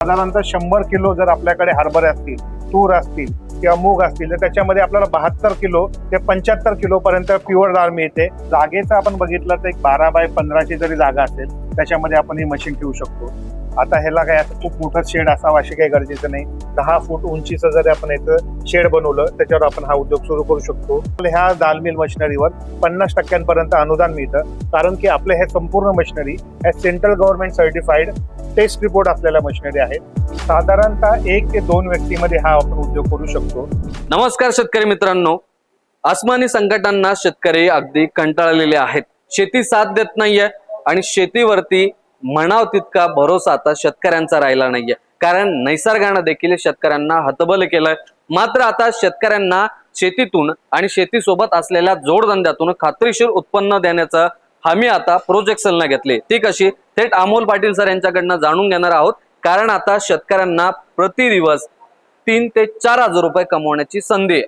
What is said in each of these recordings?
साधारणतः शंभर किलो जर आपल्याकडे हरभरे असतील तूर असतील किंवा मूग असतील तर त्याच्यामध्ये आपल्याला बहात्तर किलो ते पंच्याहत्तर किलो पर्यंत प्युअर डाळ मिळते. जागेचं आपण बघितलं तर एक बारा बाय पंधराची जरी जागा असेल त्याच्यामध्ये आपण ही मशीन ठेवू शकतो. आता ह्याला काय असं खूप मोठं शेड असावं अशी काही गरजेचं नाही. दहा फूट उंचीचं जरी आपण याचं शेड बनवलं त्याच्यावर आपण हा उद्योग सुरू करू शकतो. ह्या दाल मिल मशिनरीवर पन्नास टक्क्यांपर्यंत अनुदान मिळतं. कारण की आपलं हे संपूर्ण मशिनरी ह्या central government certified test report असलेल्या मशिनरी आहेत. साधारणतः एक ते दोन व्यक्तीमध्ये हा आपण उद्योग करू शकतो. नमस्कार शेतकरी मित्रांनो. अस्मानी संकटांना शेतकरी अगदी कंटाळलेले आहेत. शेती साथ देत नाहीये आणि शेतीवरती म्हणाव तितका भरोसा आता शेतकऱ्यांचा राहिला नाहीये. कारण नैसर्गानं देखील शेतकऱ्यांना हतबल केलंय. मात्र आता शेतकऱ्यांना शेतीतून आणि शेतीसोबत असलेल्या जोडधंद्यातून खात्रीशीर उत्पन्न देण्याचं हमी आता प्रोजेक्शनला घेतली. ती कशी? थेट अमोल पाटील सर यांच्याकडनं जाणून घेणार आहोत. कारण आता शेतकऱ्यांना प्रति दिवस तीन ते चार हजार रुपये कमवण्याची संधी आहे.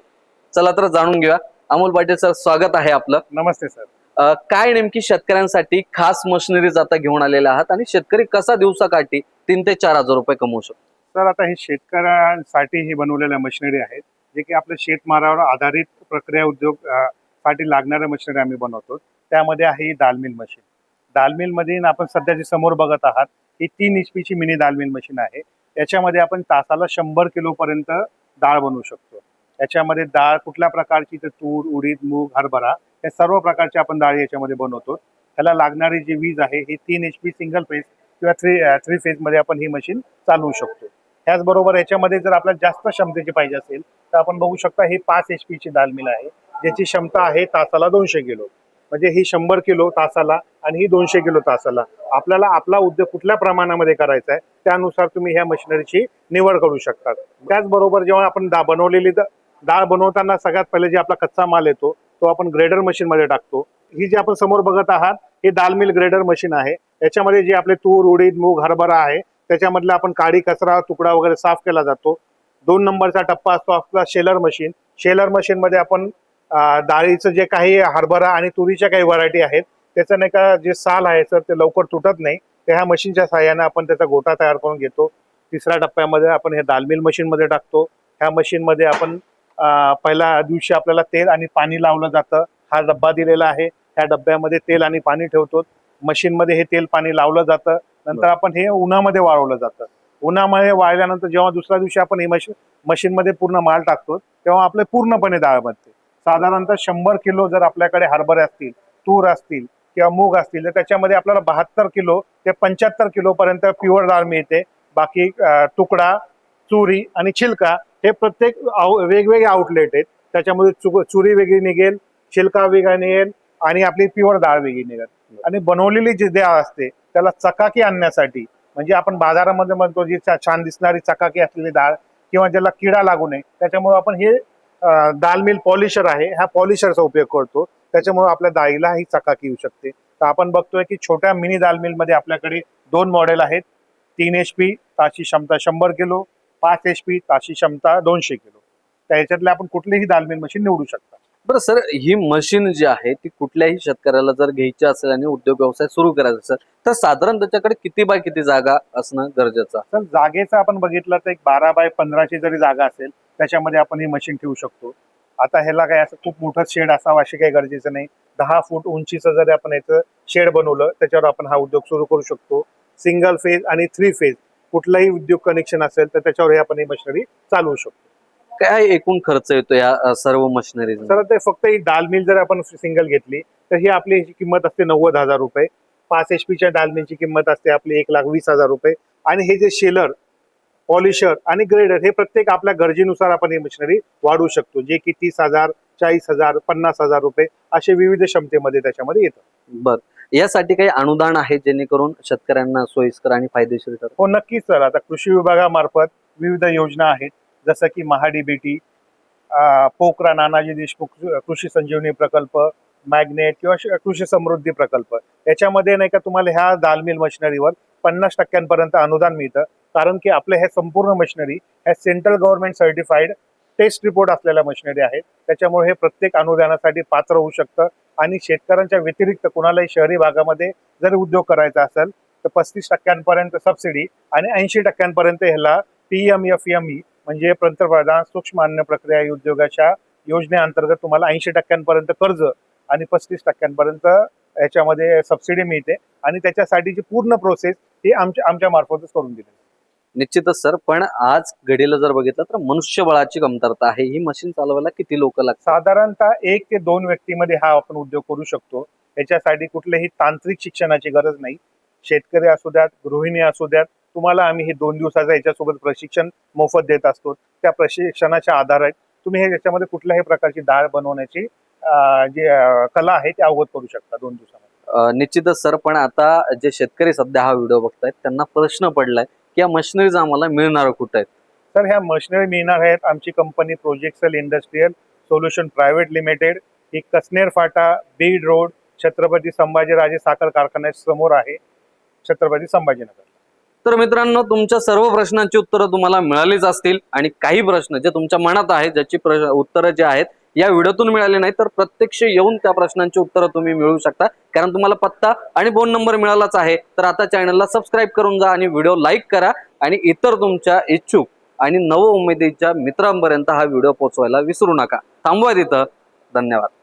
चला तर जाणून घेऊया. अमोल पाटील सर स्वागत आहे आपलं. नमस्ते सर. काय नेमकी शेतकऱ्यांसाठी खास मशिनरीज आता घेऊन आलेल्या आहात आणि शेतकरी कसा दिवसाकाठी तीन ते चार हजार रुपये कमवू शकतो? तर आता हे शेतकऱ्यांसाठी हे बनवलेल्या मशिनरी आहेत जे की आपल्या शेतमालावर आधारित प्रक्रिया उद्योगसाठी लागणाऱ्या मशिनरी आम्ही बनवतो. त्यामध्ये आहे दालमिल मशीन. दालमिलमध्ये आपण सध्या जे समोर बघत आहात ही तीन एच मिनी दालमिल मशीन आहे. त्याच्यामध्ये आपण तासाला शंभर किलो पर्यंत डाळ बनवू शकतो. याच्यामध्ये डाळ कुठल्या प्रकारची तर तूर उडीद मूग हरभरा या सर्व प्रकारची आपण डाळी याच्यामध्ये बनवतो. त्याला लागणारी जी वीज आहे ही तीन एच पी सिंगल फेज किंवा थ्री थ्री फेजमध्ये आपण ही मशीन चालवू शकतो. त्याचबरोबर याच्यामध्ये जर आपल्याला जास्त क्षमतेची पाहिजे असेल तर आपण बघू शकता ही पाच एच पीची दाल मिल आहे ज्याची क्षमता आहे तासाला दोनशे किलो. म्हणजे ही शंभर किलो तासाला आणि ही दोनशे किलो तासाला. आपल्याला आपला उद्योग कुठल्या प्रमाणामध्ये करायचा आहे त्यानुसार तुम्ही ह्या मशिनरीची निवड करू शकतात. त्याचबरोबर जेव्हा आपण दा बनवलेली डाळ बनवताना सगळ्यात पहिले जे आपला कच्चा माल येतो तो आपण ग्रेडर मशीन मध्ये टाकतो. ही जी आपण समोर बघत आहात ही दाल मिल ग्रेडर मशीन आहे. याच्यामध्ये जे आपले तूर उडीद मूग हरभरा आहे त्याच्यामधला आपण काडी कचरा तुकडा वगैरे साफ केला जातो. दोन नंबरचा टप्पा असतो आपला शेलर मशीन शेलर मशीन मध्ये आपण डाळीचं जे काही हरभरा आणि तुरीच्या काही व्हरायटी आहेत त्याचं नाही का जे साल आहे सर ते लवकर तुटत नाही. ते ह्या मशीनच्या सहाय्याने आपण त्याचा गोटा तयार करून घेतो. तिसऱ्या टप्प्यामध्ये आपण हे दालमिल मशीनमध्ये टाकतो. ह्या मशीनमध्ये आपण पहिल्या दिवशी आपल्याला तेल आणि पाणी लावलं जातं. हा डब्बा दिलेला आहे. ह्या डब्यामध्ये तेल आणि पाणी ठेवतो. मशीन मध्ये हे तेल पाणी लावलं जातं. नंतर आपण हे उन्हामध्ये वाळवलं जातं. उन्हामध्ये वाळल्यानंतर जेव्हा दुसऱ्या दिवशी आपण हे मशीन मशीन मध्ये पूर्ण माल टाकतो तेव्हा आपले पूर्णपणे डाळ बनते. साधारणतः शंभर किलो जर आपल्याकडे हरभरे असतील तूर असतील किंवा मूग असतील तर त्याच्यामध्ये आपल्याला बहात्तर किलो ते पंच्याहत्तर किलो पर्यंत प्युअर डाळ मिळते. बाकी तुकडा चुरी आणि छिलका हे प्रत्येक वेगवेगळे आउटलेट आहेत. त्याच्यामध्ये चु- चुरी वेगळी निघेल छिलका वेगळा निघेल आणि आपली प्युअर डाळ वेगळी निघेल. आणि बनवलेली जी डाळ असते त्याला चकाकी आणण्यासाठी म्हणजे आपण बाजारामध्ये म्हणतो जी छा- छान दिसणारी चकाकी असलेली डाळ किंवा ज्याला किडा लागू नये त्याच्यामुळे आपण हे दाल मिल पॉलिशर आहे. ह्या पॉलिशरचा उपयोग करतो. त्याच्यामुळे आपल्या डाळीला ही चकाकी येऊ शकते. तर आपण बघतोय की छोट्या मिनी दाल मिलमध्ये आपल्याकडे दोन मॉडेल आहेत. तीन एच पी ताची क्षमता शंभर किलो पाच एच पी ताशी क्षमता दोनशे किलो. त्या ह्याच्यातले आपण कुठलीही दाल मिल मशीन निवडू शकता. बरं सर ही मशीन जी आहे ती कुठल्याही शेतकऱ्याला जर घ्यायची असेल आणि उद्योग व्यवसाय सुरू करायचा असेल तर साधारण त्याच्याकडे किती बाय किती जागा असणं गरजेचं आहे? तर जागेचं आपण बघितलं तर एक बारा बाय पंधराची जरी जागा असेल त्याच्यामध्ये आपण ही मशीन ठेवू शकतो. आता ह्याला काय असं खूप मोठं शेड असावं अशी काही गरजेचं नाही. दहा फूट उंचीचं जरी आपण याचं शेड बनवलं त्याच्यावर आपण हा उद्योग सुरू करू शकतो. सिंगल फेज आणि थ्री फेज कुठलाही उद्योग कनेक्शन असेल तर त्याच्यावर आपण ही मशिनरी चालवू शकतो. काय एकूण खर्च येतो या सर्व मशिनरीज तर ते फक्त ही डाल मिल जर आपण सिंगल घेतली तर ही आपली किंमत असते नव्वद हजार रुपये. पाच एच पीच्या डाल मिलची किंमत असते आपली एक लाख वीस हजार रुपये. आणि हे जे शेलर पॉलिशर आणि ग्रेडर हे प्रत्येक आपल्या गरजेनुसार आपण ही मशिनरी वाढवू शकतो. जे की तीस हजार चाळीस हजार पन्नास हजार रुपये असे विविध क्षमतेमध्ये त्याच्यामध्ये येतात बर. यासाठी काही अनुदान आहे जेणेकरून शेतकऱ्यांना सोयीस्कर आणि फायदेशीर ठरेल हो नक्कीच सर. आता कृषी विभागामार्फत विविध योजना आहेत. जसं की महाडीबीटी पोकरा नानाजी देशमुख कृषी संजीवनी प्रकल्प मॅग्नेट किंवा श- कृषी समृद्धी प्रकल्प. याच्यामध्ये नाही का तुम्हाला ह्या दालमिल मशिनरीवर पन्नास टक्क्यांपर्यंत अनुदान मिळतं. कारण की आपले हे संपूर्ण मशिनरी ह्या central government certified test report असलेल्या मशिनरी आहेत. त्याच्यामुळे हे प्रत्येक अनुदानासाठी पात्र होऊ शकतं. आणि शेतकऱ्यांच्या व्यतिरिक्त कोणालाही शहरी भागामध्ये जर उद्योग करायचा असेल तर पस्तीस टक्क्यांपर्यंत सबसिडी आणि ऐंशी टक्क्यांपर्यंत ह्याला P M F M E म्हणजे पंतप्रधान सूक्ष्म अन्न प्रक्रिया उद्योगाच्या योजनेअंतर्गत तुम्हाला ऐंशी टक्क्यांपर्यंत कर्ज आणि पस्तीस टक्क्यांपर्यंत याच्यामध्ये सबसिडी मिळते. आणि त्याच्यासाठीची पूर्ण प्रोसेस ही आमच्या आमच्या मार्फतच करून दिली निश्चितच सर. पण आज घडीला जर बघितलं तर मनुष्यबळाची कमतरता आहे. ही मशीन चालवायला किती लोक लागतात? साधारणतः एक ते दोन व्यक्तीमध्ये हा आपण उद्योग करू शकतो. याच्यासाठी कुठल्याही तांत्रिक शिक्षणाची गरज नाही. शेतकरी असू द्यात गृहिणी असू द्यात तुम्हाला आम्ही हे दोन दिवसाचं याच्यासोबत प्रशिक्षण मोफत देत असतो. त्या प्रशिक्षणाच्या आधारात तुम्ही हे याच्यामध्ये कुठल्याही प्रकारची डाळ बनवण्याची जी कला आहे ती अवगत करू शकता दोन दिवसामध्ये. निश्चितच सर. पण आता जे शेतकरी सध्या हा व्हिडिओ बघतायत त्यांना प्रश्न पडलाय या मशिनरीज आम्हाला मिळणार कुठे आहेत? तर ह्या मशिनरी मिळणार आहेत आमची company Projectal industrial solution private limited ही कसनेर फाटा बीड रोड छत्रपती संभाजीराजे साखर कारखान्यासमोर आहे. छत्रपती संभाजीनगर. तर मित्रांनो तुमच्या सर्व प्रश्नांची उत्तरं तुम्हाला मिळालीच असतील आणि काही प्रश्न जे तुमच्या मनात आहेत ज्याची उत्तरं जे आहेत या व्हिडिओतून मिळाले नाही तर प्रत्यक्ष येऊन त्या प्रश्नांची उत्तरं तुम्ही मिळवू शकता. कारण तुम्हाला पत्ता आणि फोन नंबर मिळालाच आहे तर आता चॅनलला सबस्क्राईब करून जा आणि व्हिडिओ लाईक करा. आणि इतर तुमच्या इच्छुक आणि नव उमेदीच्या मित्रांपर्यंत हा व्हिडिओ पोहोचवायला विसरू नका. थांबवा तिथं. धन्यवाद.